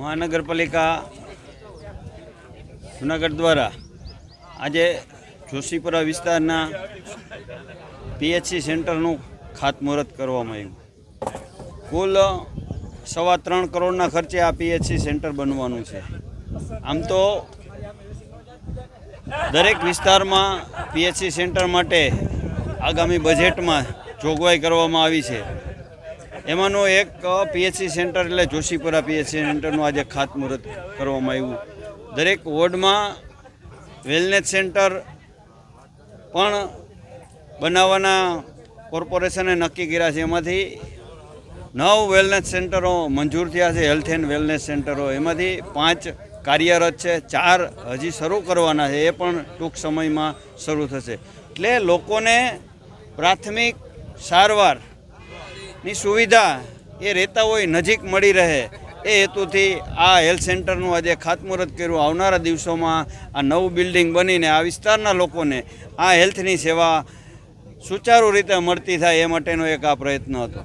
મહાનગરપાલિકા જુનાગઢ દ્વારા આજે જોશીપુરા વિસ્તારના પીએચસી સેન્ટરનું ખાતમુહૂર્ત કરવામાં આવ્યું. કુલ સવા ત્રણ કરોડના ખર્ચે આ પીએચસી સેન્ટર બનવાનું છે. આમ તો દરેક વિસ્તારમાં પીએચસી સેન્ટર માટે આગામી બજેટમાં જોગવાઈ કરવામાં આવી છે. એમાંનું એક પીએચસી સેન્ટર એટલે જોશીપુરા પીએચસી સેન્ટરનું આજે ખાતમુહૂર્ત કરવામાં આવ્યું. દરેક વોર્ડમાં વેલનેસ સેન્ટર પણ બનાવવાના કોર્પોરેશને નક્કી કર્યા છે. એમાંથી નવ વેલનેસ સેન્ટરો મંજૂર થયા છે હેલ્થ એન્ડ વેલનેસ સેન્ટરો એમાંથી પાંચ કાર્યરત છે, ચાર હજી શરૂ કરવાના છે. એ પણ ટૂંક સમયમાં શરૂ થશે. એટલે લોકોને પ્રાથમિક સારવારની સુવિધા એ રહેતા હોય, નજીક મળી રહે. એ હેતુથી આ હેલ્થ સેન્ટરનું આજે ખાતમુહૂર્ત કર્યું. આવનારા દિવસોમાં આ નવું બિલ્ડિંગ બનીને આ વિસ્તારના લોકોને આ હેલ્થની સેવા સુચારુ રીતે મળતી થાય એ માટેનો એક આ પ્રયત્ન હતો.